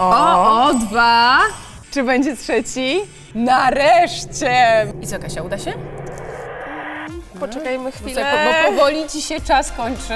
O, o, dwa. Czy będzie trzeci? Nareszcie! I co, Kasia, uda się? Poczekajmy Bo, chwilę. bo powoli ci się czas kończy.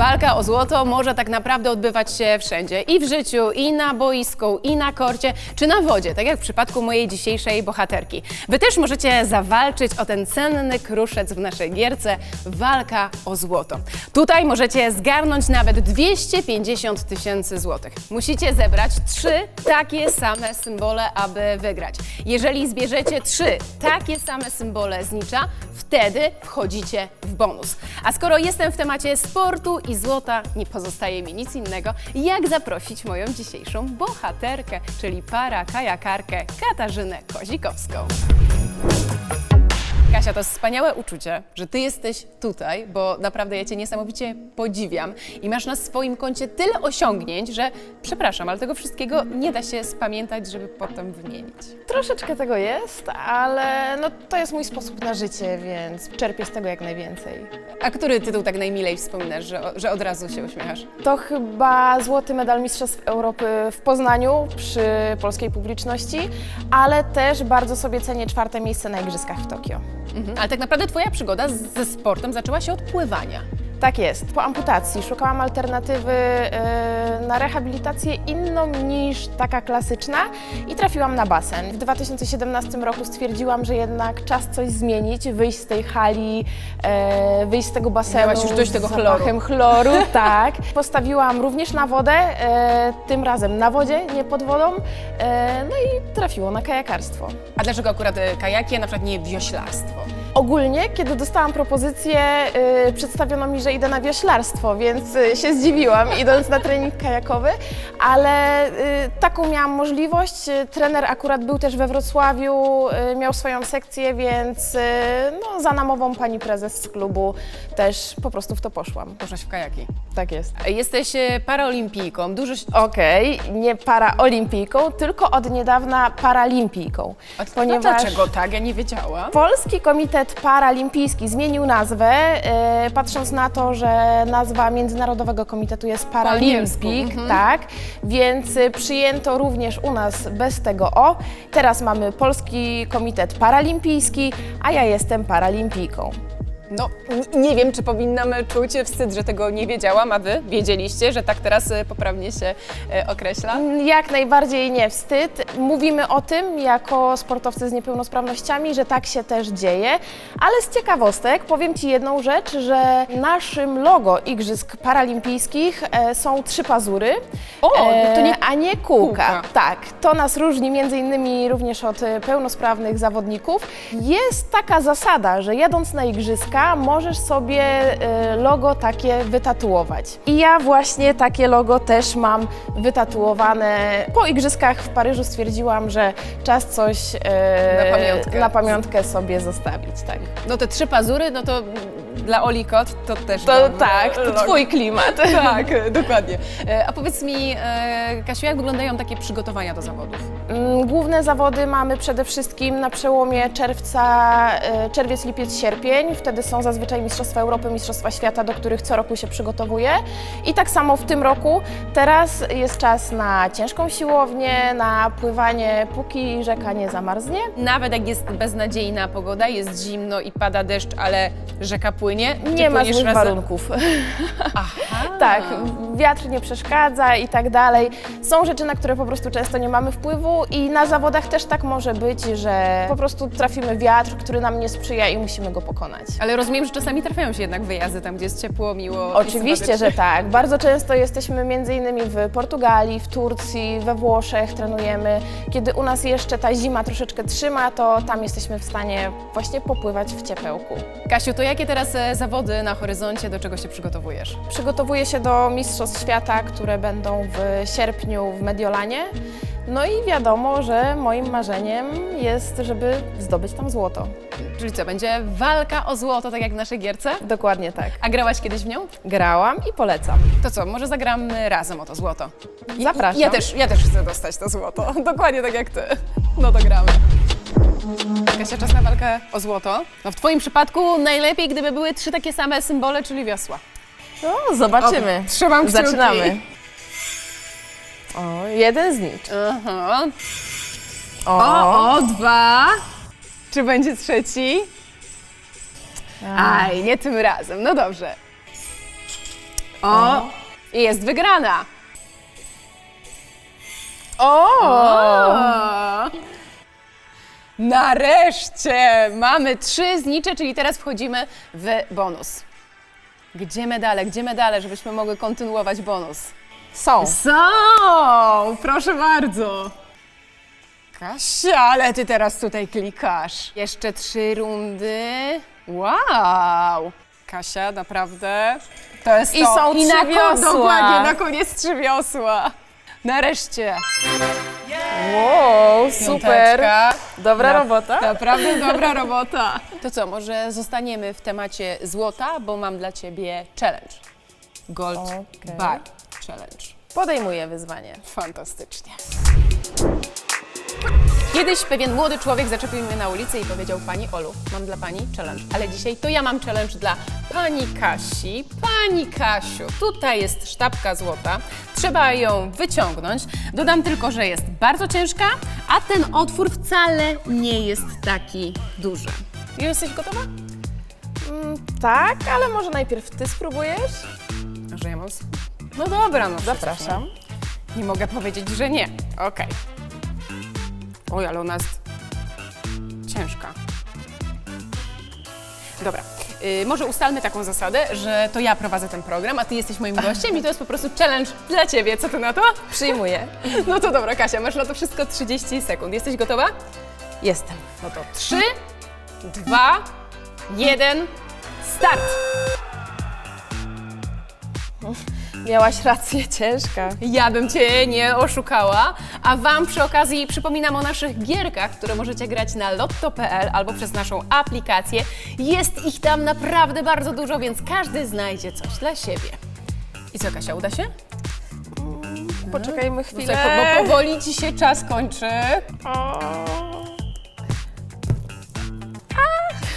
Walka o złoto może tak naprawdę odbywać się wszędzie. I w życiu, i na boisku, i na korcie, czy na wodzie, tak jak w przypadku mojej dzisiejszej bohaterki. Wy też możecie zawalczyć o ten cenny kruszec w naszej gierce Walka o złoto. Tutaj możecie zgarnąć nawet 250 tysięcy złotych. Musicie zebrać trzy takie same symbole, aby wygrać. Jeżeli zbierzecie trzy takie same symbole znicza, wtedy wchodzicie w bonus. A skoro jestem w temacie sportu i złota, nie pozostaje mi nic innego, jak zaprosić moją dzisiejszą bohaterkę, czyli para kajakarkę Katarzynę Kozikowską. Kasia, to wspaniałe uczucie, że ty jesteś tutaj, bo naprawdę ja cię niesamowicie podziwiam i masz na swoim koncie tyle osiągnięć, że przepraszam, ale tego wszystkiego nie da się spamiętać, żeby potem wymienić. Troszeczkę tego jest, ale no, to jest mój sposób na życie, więc czerpię z tego jak najwięcej. A który tytuł tak najmilej wspominasz, że, że od razu się uśmiechasz? To chyba złoty medal Mistrzostw Europy w Poznaniu przy polskiej publiczności, ale też bardzo sobie cenię czwarte miejsce na Igrzyskach w Tokio. Mhm. Ale tak naprawdę twoja przygoda z- ze sportem zaczęła się od pływania. Tak jest. Po amputacji szukałam alternatywy e, na rehabilitację inną niż taka klasyczna i trafiłam na basen. W 2017 roku stwierdziłam, że jednak czas coś zmienić, wyjść z tej hali, e, wyjść z tego basenu. Miałaś już dość tego z chloru. chloru, tak. Postawiłam również na wodę, e, tym razem na wodzie, nie pod wodą. E, no i trafiło na kajakarstwo. A dlaczego akurat kajaki, a na przykład nie wioślarstwo? Ogólnie, kiedy dostałam propozycję, y, przedstawiono mi, że idę na wioślarstwo, więc y, się zdziwiłam, idąc na trening kajakowy, ale y, taką miałam możliwość. Y, Trener akurat był też we Wrocławiu, y, miał swoją sekcję, więc y, no, za namową pani prezes z klubu też po prostu w to poszłam. Poszłaś w kajaki. Tak jest. Jesteś e, paraolimpijką, dużo... Okej, nie paraolimpijką, tylko od niedawna paralimpijką. A to Dlaczego tak? Ja nie wiedziałam. Polski Komitet Paralimpijski zmienił nazwę, e, patrząc na to, że nazwa Międzynarodowego Komitetu jest Paralimpik, mhm. tak, więc e, przyjęto również u nas bez tego O. Teraz mamy Polski Komitet Paralimpijski, a ja jestem paralimpijką. No, nie wiem, czy powinnam czuć wstyd, że tego nie wiedziałam, a wy wiedzieliście, że tak teraz e, poprawnie się e, określa? Jak najbardziej nie wstyd. Mówimy o tym jako sportowcy z niepełnosprawnościami, że tak się też dzieje, ale z ciekawostek powiem Ci jedną rzecz, że naszym logo Igrzysk Paralimpijskich e, są trzy pazury, O, no to nie a nie kółka. kółka. Tak, to nas różni między innymi również od e, pełnosprawnych zawodników. Jest taka zasada, że jadąc na Igrzyska możesz sobie e, logo takie wytatuować. I ja właśnie takie logo też mam wytatuowane. Po Igrzyskach w Paryżu stwierdziłam, że czas coś e, Na pamiątkę. na pamiątkę sobie zostawić. Tak. No te trzy pazury, no to dla Oli Kot to też To tak, to twój klimat. Tak, dokładnie. E, A powiedz mi, e, Kasiu, jak wyglądają takie przygotowania do zawodów? Mm, Główne zawody mamy przede wszystkim na przełomie czerwca, e, czerwiec, lipiec, sierpień. Wtedy są zazwyczaj Mistrzostwa Europy, Mistrzostwa Świata, do których co roku się przygotowuję. I tak samo w tym roku. Teraz jest czas na ciężką siłownię, na pływanie, póki rzeka nie zamarznie. Nawet jak jest beznadziejna pogoda, jest zimno i pada deszcz, ale rzeka płynie, Nie ma złych warunków. Aha. Tak, wiatr nie przeszkadza i tak dalej. Są rzeczy, na które po prostu często nie mamy wpływu i na zawodach też tak może być, że po prostu trafimy wiatr, który nam nie sprzyja i musimy go pokonać. Ale rozumiem, że czasami trafiają się jednak wyjazdy tam, gdzie jest ciepło, miło. Oczywiście, że tak. Bardzo często jesteśmy między innymi w Portugalii, w Turcji, we Włoszech trenujemy. Kiedy u nas jeszcze ta zima troszeczkę trzyma, to tam jesteśmy w stanie właśnie popływać w ciepełku. Kasiu, to jakie teraz e, zawody na horyzoncie, do czego się przygotowujesz? Przygotowuję się do Mistrzostw Świata, które będą w sierpniu w Mediolanie. No i wiadomo, że moim marzeniem jest, żeby zdobyć tam złoto. Czyli co, będzie walka o złoto, tak jak w naszej gierce? Dokładnie tak. A grałaś kiedyś w nią? Grałam i polecam. To co, może zagramy razem o to złoto? Zapraszam. Ja też, ja też chcę dostać to złoto. Dokładnie tak jak ty. No to gramy. Kasia, czas na walkę o złoto. No w twoim przypadku najlepiej, gdyby były trzy takie same symbole, czyli wiosła. No, zobaczymy. Trzymam kciuki. Zaczynamy. O, jeden znicz. Aha. O, O, o, dwa. Czy będzie trzeci? Aj, nie tym razem. No dobrze. O, i jest wygrana. o. Nareszcie mamy trzy znicze, czyli teraz wchodzimy w bonus. Gdzie medale, gdzie medale, żebyśmy mogły kontynuować bonus? Są. Są! Proszę bardzo. Kasia, ale ty teraz tutaj klikasz. Jeszcze trzy rundy. Wow! Kasia, naprawdę. To jest I to. są I trzy na wiosła. Koniec trzy wiosła. Nareszcie. Wow, super. Piąteczka. Dobra robota. Naprawdę dobra robota. To co, może zostaniemy w temacie złota, bo mam dla ciebie challenge. Gold Okej. Bar Challenge. Podejmuję wyzwanie. Fantastycznie. Kiedyś pewien młody człowiek zaczepił mnie na ulicy i powiedział Pani Olu, mam dla Pani challenge, ale dzisiaj to ja mam challenge dla Pani Kasi. Pani Kasiu, tutaj jest sztabka złota, trzeba ją wyciągnąć. Dodam tylko, że jest bardzo ciężka, a ten otwór wcale nie jest taki duży. Jesteś gotowa? Mm, tak, ale może najpierw ty spróbujesz? Że ja mam... No dobra, no Zapraszam. Nie, nie mogę powiedzieć, że nie. Okej. Oj, ale ona jest ciężka. Dobra. y, może ustalmy taką zasadę, że to ja prowadzę ten program, a ty jesteś moim gościem i to jest po prostu challenge dla ciebie. Co ty na to? Przyjmuję. No to dobra, Kasia, masz na to wszystko 30 sekund. Jesteś gotowa? Jestem. No to 3, 2, 1, start! Miałaś rację, ciężka. Ja bym Cię nie oszukała, a Wam przy okazji przypominam o naszych gierkach, które możecie grać na lotto.pl albo przez naszą aplikację. Jest ich tam naprawdę bardzo dużo, więc każdy znajdzie coś dla siebie. I co, Kasia, uda się? Poczekajmy Bo, chwilę. bo powoli Ci się czas kończy.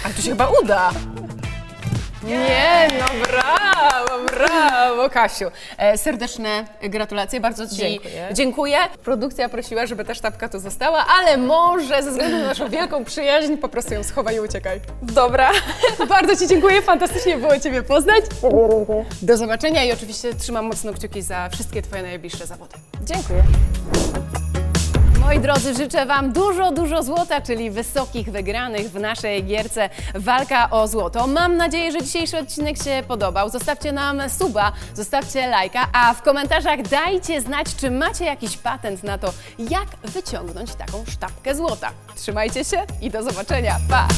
Ale tu się chyba uda. Nie, no brawo, brawo, Kasiu. E, serdeczne gratulacje, bardzo Ci Dziękuję. dziękuję. Produkcja prosiła, żeby ta sztabka tu została, ale może ze względu na naszą wielką przyjaźń po prostu ją schowaj i uciekaj. Dobra. Bardzo Ci dziękuję, fantastycznie było Ciebie poznać. Do zobaczenia i oczywiście trzymam mocno kciuki za wszystkie Twoje najbliższe zawody. Dziękuję. Moi drodzy, życzę Wam dużo, dużo złota, czyli wysokich wygranych w naszej gierce Walka o Złoto. Mam nadzieję, że dzisiejszy odcinek się podobał. Zostawcie nam suba, zostawcie lajka, a w komentarzach dajcie znać, czy macie jakiś patent na to, jak wyciągnąć taką sztabkę złota. Trzymajcie się i do zobaczenia. Pa!